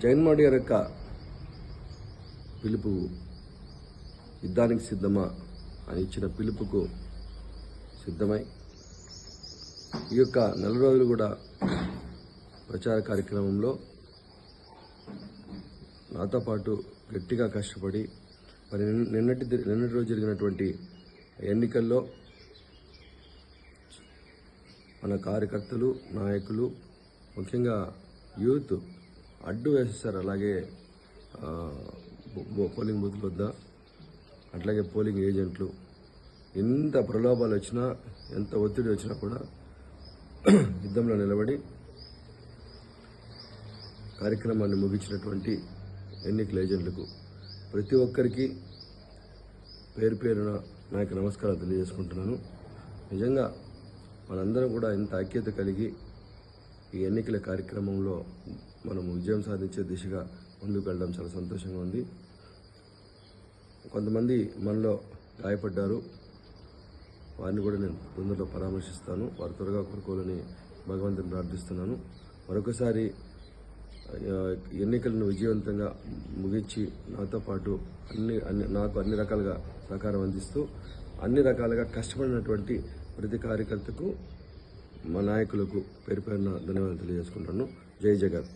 జగన్మోహన్ గారి యొక్క పిలుపు యుద్ధానికి సిద్ధమా అని ఇచ్చిన పిలుపుకు సిద్ధమై ఈ యొక్క నెల రోజులు కూడా ప్రచార కార్యక్రమంలో నాతో పాటు గట్టిగా కష్టపడి మరి నిన్నటి నిన్నటి రోజు జరిగినటువంటి ఎన్నికల్లో మన కార్యకర్తలు నాయకులు ముఖ్యంగా యూత్ అడ్డు వేసేస్తారు. అలాగే పోలింగ్ బూత్ల వద్ద అట్లాగే పోలింగ్ ఏజెంట్లు. ఎంత ప్రలోభాలు వచ్చినా ఎంత ఒత్తిడి వచ్చినా కూడా యుద్ధంలో నిలబడి కార్యక్రమాన్ని ముగించినటువంటి ఎన్నికల ఏజెంట్లకు ప్రతి ఒక్కరికి పేరు పేరున నా యొక్క నమస్కారాలు తెలియజేసుకుంటున్నాను. నిజంగా మనందరం కూడా ఇంత ఐక్యత కలిగి ఈ ఎన్నికల కార్యక్రమంలో మనం విజయం సాధించే దిశగా ముందుకు వెళ్ళడం చాలా సంతోషంగా ఉంది. కొంతమంది మనలో గాయపడ్డారు. వారిని కూడా నేను తొందరలో పరామర్శిస్తాను. వారు త్వరగా కోరుకోవాలని భగవంతుని ప్రార్థిస్తున్నాను. మరొకసారి ఎన్నికలను విజయవంతంగా ముగించి నాతో పాటు అన్ని అన్ని నాకు అన్ని రకాలుగా సహకారం అందిస్తూ అన్ని రకాలుగా కష్టపడినటువంటి ప్రతి కార్యకర్తకు మా నాయకులకు పేరు పేరున ధన్యవాదాలు తెలియజేసుకుంటాను జై జగన్.